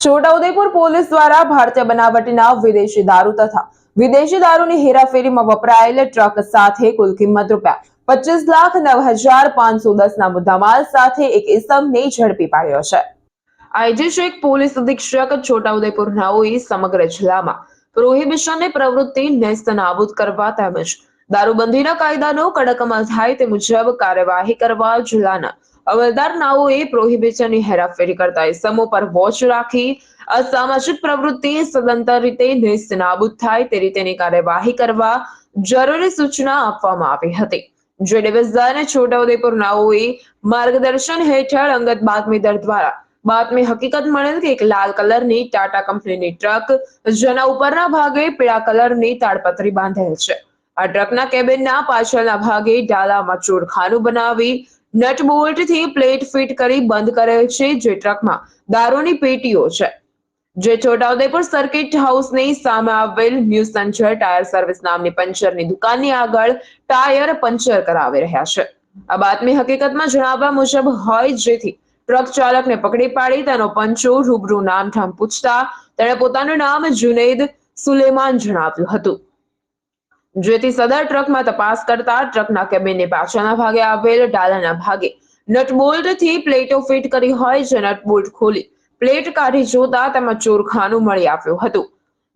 Chhota Udepur police દ્વારા ભારતીય બનાવટીના વિદેશી દારૂ તથા વિદેશી દારૂની હેરાફેરીમાં વપરાયેલ ટ્રક સાથે કુલ કિંમત રૂપિયા પચીસ લાખ નવ હજાર પાંચસો દસના મુદ્દામાલ સાથે એક ઇસમને ઝડપી પાડ્યો છે. આઈજી શેખ પોલીસ અધિક્ષક છોટાઉદેપુર નાઓએ સમગ્ર જિલ્લામાં પ્રોહિબિશનની પ્રવૃત્તિ નેસ્ત નાબૂદ કરવા તેમજ દારૂબંધીના કાયદાનો કડક અમલ થાય તે મુજબ કાર્યવાહી કરવા જિલ્લાના અમલદાર નાઓએ પ્રોહિબિશનની હેરાફેરી કરતા ઇસમો પર વોચ રાખી, અસામાજિક પ્રવૃત્તિ સદંતર રીતે નેસ્તનાબૂદ થાય તે રીતેની કાર્યવાહી કરવા જરૂરી સૂચના આપવામાં આવી હતી. જે ડિવિઝન છોટાઉદેપુર નાઓએ માર્ગદર્શન હેઠળ અંગત બાતમીદાર દ્વારા બાતમી હકીકત મળેલ કે એક લાલ કલરની ટાટા કંપનીની ટ્રક જેના ઉપરના ભાગે પીળા કલરની તાડપત્રી બાંધેલ છે. આ ટ્રકના કેબિનના પાછળના ભાગે ડાલામાં ચોરખાનું બનાવી નટ બોલ્ટથી પ્લેટ ફિટ કરી બંધ કરેલ છે જે ટ્રકમાં. દારૂની પેટીઓ છે. જે છોટાઉદેપુર સર્કિટ હાઉસની સામે આવેલ ન્યૂ સંજય ટાયર સર્વિસ નામની પંચરની દુકાનની આગળ ટાયર પંચર કરાવી રહ્યા છે. આ બાતમી હકીકતમાં જણાવવા મુજબ હોય જેથી ટ્રક ચાલકને પકડી પાડી તેનો પંચો રૂબરૂ નામઠામ પૂછતા તેણે પોતાનું નામ જુનેદ સુલેમાન જણાવ્યું હતું. જેથી સદર ટ્રકમાં તપાસ કરતા ટ્રકના કેબિનની પાછળના ભાગે આવેલ ડાલાના ભાગે નટબોલ્ટથી પ્લેટો ફિટ કરી હોય જે નટબોલ્ટ ખોલી પ્લેટ કાઢી જોતા તેમાં ચોરખાનું મળી આવ્યું હતું.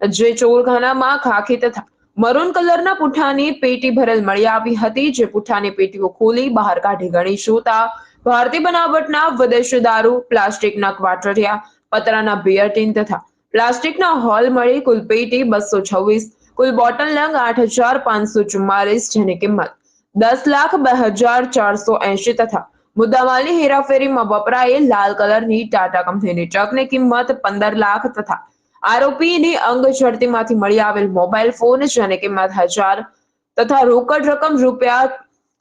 જે ચોરખાનામાં ખાખી તથા મરૂન કલરના પુઠ્ઠાની પેટી ભરેલ મળી આવી હતી, જે પુઠ્ઠાની પેટીઓ ખોલી બહાર કાઢી ગણી જોતા ભારતીય બનાવટના વિદેશી દારૂ, પ્લાસ્ટિકના ક્વાટરિયા, પતરાના બિયર ટીન તથા પ્લાસ્ટિકના હોલ મળી કુલ પેટી બસો છવ્વીસ કુલ બોટલ નંગ આઠ હજાર પાંચસો ચુમ્માલીસ જેની કિંમત દસ લાખ બે હજાર ચારસો એંશી તથા મુદ્દામાલની હેરાફેરીમાં વપરાયેલ લાલ કલરની ટાટા કંપનીની ટ્રકની કિંમત પંદર લાખ તથા આરોપીની અંગ ઝડતીમાંથી મળી આવેલ મોબાઈલ ફોન જેની કિંમત હજાર તથા રોકડ રકમ રૂપિયા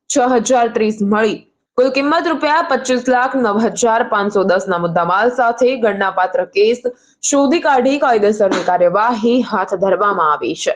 છ હજાર ત્રીસ મળી. કુલ કિંમત રૂપિયા પચીસ લાખ નવ હજાર પાંચસો દસ ના મુદ્દામાલ સાથે ગણનાપાત્ર કેસ શોધી કાઢી કાયદેસરની કાર્યવાહી હાથ ધરવામાં આવી છે.